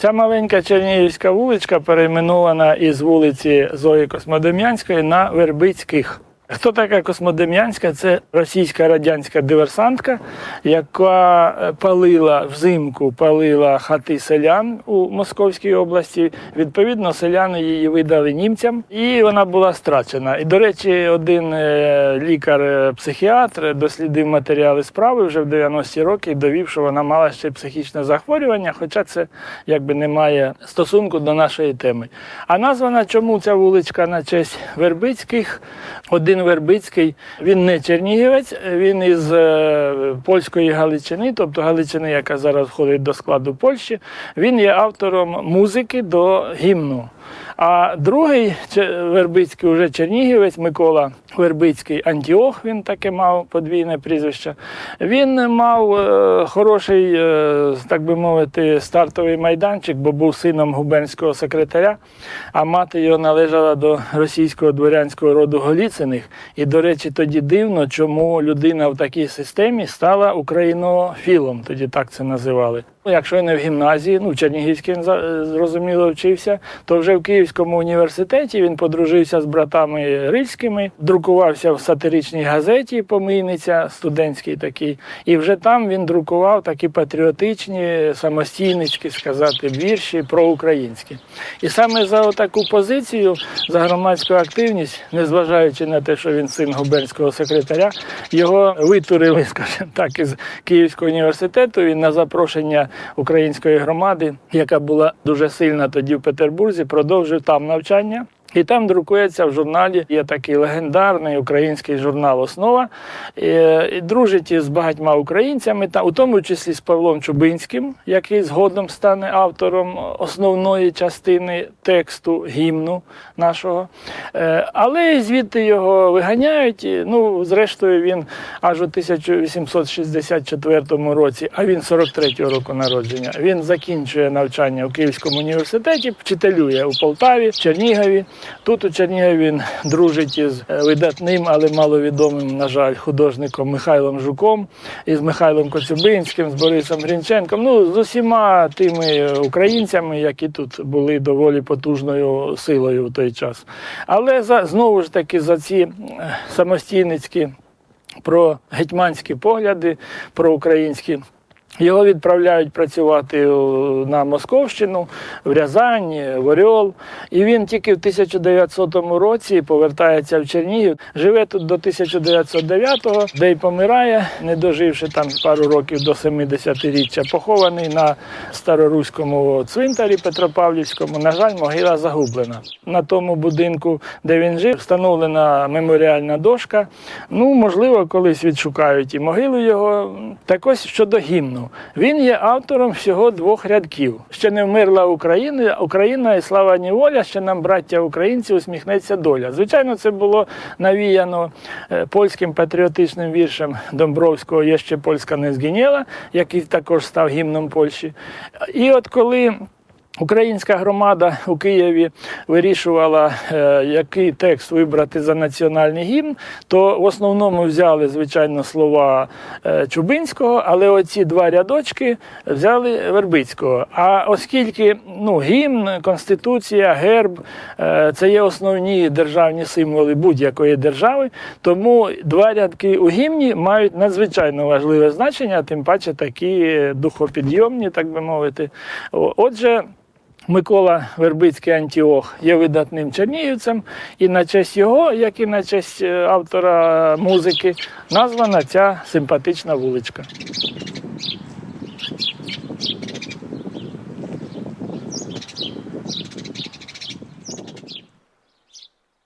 Ця маленька Чернігівська вуличка перейменована із вулиці Зої Космодем'янської на Вербицьких. Хто така Космодем'янська? Це російська радянська диверсантка, яка е, палила взимку, палила хати селян у Московській області. Відповідно, селяни її видали німцям, і вона була страчена. І, до речі, один е, лікар-психіатр дослідив матеріали справи вже в 90-ті роки і довів, що вона мала ще психічне захворювання, хоча це якби не має стосунку до нашої теми. А названа чому ця вуличка на честь Вербицьких? Один Вербицький, він не чернігівець, він із е, польської Галичини, тобто Галичини, яка зараз входить до складу Польщі. Він є автором музики до гімну. А другий Вербицький, уже Чернігівець, Микола Вербицький Антіох, він таке мав подвійне прізвище. Він мав е, хороший, е, так би мовити, стартовий майданчик, бо був сином губернського секретаря, а мати його належала до російського дворянського роду Голіциних. І, до речі, тоді дивно, чому людина в такій системі стала українофілом, тоді так це називали. Ну, Якщо не в гімназії, ну в Чернігівській він зрозуміло вчився, то вже в Київському університеті він подружився з братами Рильськими, друкувався в сатиричній газеті Помийниця, студентський такий, і вже там він друкував такі патріотичні, самостійницькі сказати, вірші проукраїнські. І саме за таку позицію, за громадську активність, незважаючи на те, що він син губернського секретаря, його витурили, скажімо так, із Київського університету. Він на запрошення української громади, яка була дуже сильна тоді в Петербурзі, продовжив там навчання. І там друкується в журналі. Є такий легендарний український журнал Основа. І, і дружить із багатьма українцями, та у тому числі з Павлом Чубинським, який згодом стане автором основної частини тексту гімну нашого. Е, Але звідти його виганяють. Ну, зрештою, він аж у 1864 році, а він 43-го року народження. Він закінчує навчання у Київському університеті, вчителює у Полтаві, Чернігові. Тут у Чернігові він дружить із е, видатним, але маловідомим, на жаль, художником Михайлом Жуком, із Михайлом Коцюбинським, з Борисом Грінченком. Ну, з усіма тими українцями, які тут були доволі потужною силою в той час. Але за знову ж таки за ці е, самостійницькі про гетьманські погляди, про українські. Його відправляють працювати на Московщину, в Рязань, в Оріол. І він тільки в 1900 році повертається в Чернігів, живе тут до 1909-го, де й помирає, не доживши там пару років до 70-річчя, похований на староруському цвинтарі Петропавлівському. На жаль, могила загублена. На тому будинку, де він жив, встановлена меморіальна дошка. Ну, можливо, колись відшукають і могилу його. Так ось щодо гімну. Він є автором всього двох рядків. Ще не вмерла Україна, Україна і слава ні воля, ще нам, браття українці, усміхнеться доля. Звичайно, це було навіяно е, польським патріотичним віршем Домбровського Є ще польська не згиніла, який також став гімном Польщі. І от коли Українська громада у Києві вирішувала, е, який текст вибрати за національний гімн, то в основному взяли, звичайно, слова е, Чубинського, але оці два рядочки взяли Вербицького. А оскільки ну, гімн, конституція, герб е, це є основні державні символи будь-якої держави, тому два рядки у гімні мають надзвичайно важливе значення, тим паче такі духопідйомні, так би мовити. Отже. Микола Вербицький Антіох є видатним чернівцем, і на честь його, як і на честь е, автора музики, названа ця симпатична вуличка.